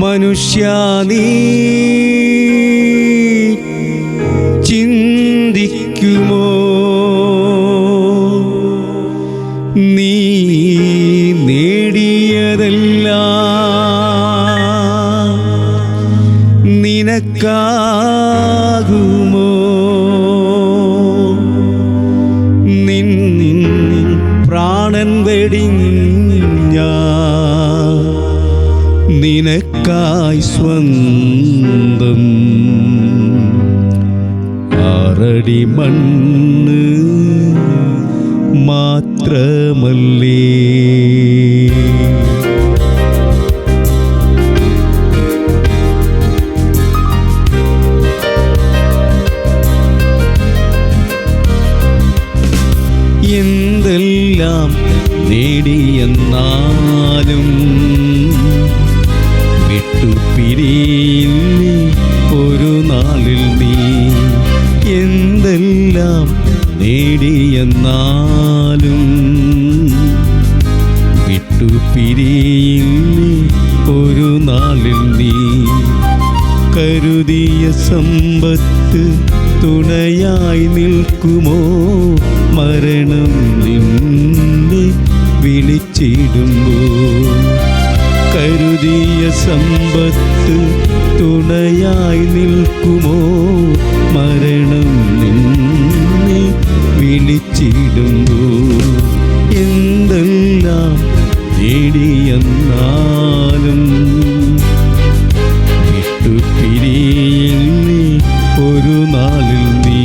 മനുഷ്യ നീ ചിന്തിക്കുമോ? നീ നേടിയതല്ല നിനക്കാകുമോ? നിൻ പ്രാണൻ വെടിഞ്ഞ നിനക്കായി സ്വന്തം ആറടി മണ്ണ് മാത്രമല്ലേ? എന്തെല്ലാം നേടിയെന്നാലും നേടിയെന്നാലും വിട്ടുപിരിയില്ലേ ഒരു നാളിൽ നീ കരുതിയ സമ്പത്ത് തുണയായി നിൽക്കുമോ? മരണം നിന്നെ വിളിച്ചിടുമ്പോൾ കരുതിയ സമ്പത്ത് തുണയായി നിൽക്കുമോ? മരണം നിന്നെ വിളിച്ചിടുമ്പോൾ നാളിൽ നീ.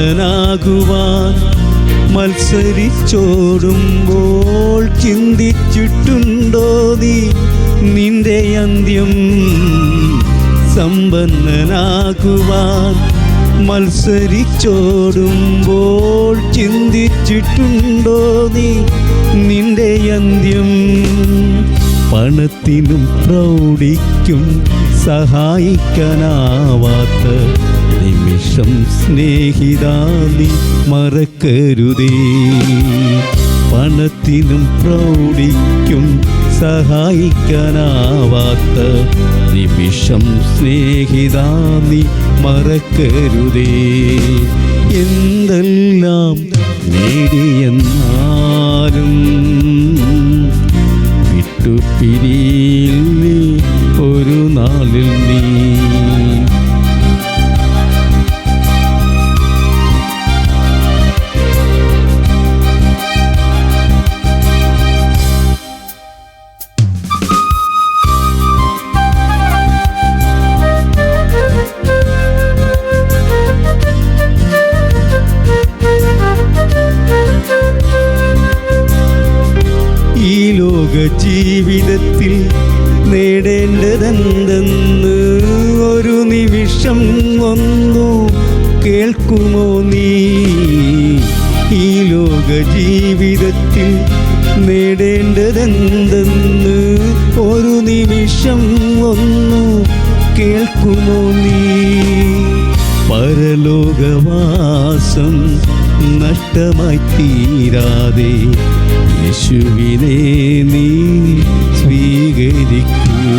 സമ്പന്നനാകുവാൻ മത്സരിച്ചോടുമ്പോൾ ചിന്തിച്ചിട്ടുണ്ടോ നീ? നിന്റെ അന്ത്യം സമ്പന്നനാകുവാൻ മത്സരിച്ചോടുമ്പോൾ ചിന്തിച്ചിട്ടുണ്ടോ നീ? നിന്റെ അന്ത്യം പണത്തിനും പ്രൗഢിക്കും സഹായിക്കാനാവാത്ത നിമിഷം സ്നേഹിതാനി മറക്കരുതേ. പണത്തിനും പ്രൗഢിക്കും സഹായിക്കാനാവാത്ത നിമിഷം സ്നേഹിതാ നീ മറക്കരുതേ. എന്തെല്ലാം നേടിയെന്നാലും വിട്ടുപിരിയില്ലേ ഒരു നാളിൽ നീ ജീവിതത്തിൽ നേടേണ്ടതെന്തെന്ന് ഒരു നിമിഷം ഒന്നു കേൾക്കുമോ നീ? ഈ ലോക ജീവിതത്തിൽ നേടേണ്ടതെന്തെന്ന് ഒരു നിമിഷം ഒന്നു കേൾക്കുമോ നീ? പരലോകവാസം നഷ്ടമായി തീരാതെ യേശുവിനെ നീ സ്വീകരിക്കൂ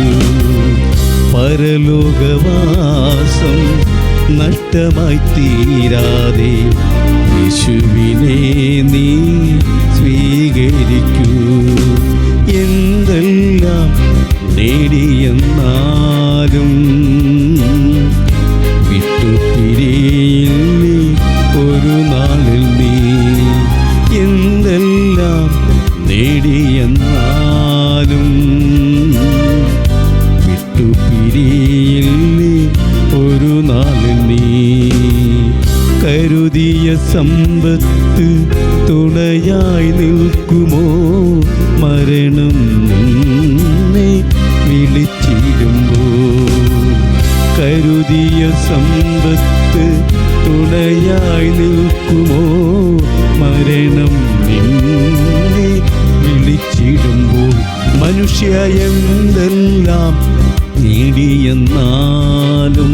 പരലോകവാസം നഷ്ടമായി തീരാതെ യേശുവിനെ നീ സ്വീകരിക്കൂ. എന്തെല്ലാം നേടിയെന്നാലും സമ്പത്ത് തുണയായി നിൽക്കുമോ? മരണം വിളിച്ചിരുമ്പോ കരുതിയ സമ്പത്ത് തുണയായി നിൽക്കുമോ? മരണം നിന്നെ വിളിച്ചിടുമ്പോൾ മനുഷ്യ എന്തെല്ലാം നേടിയെന്നാലും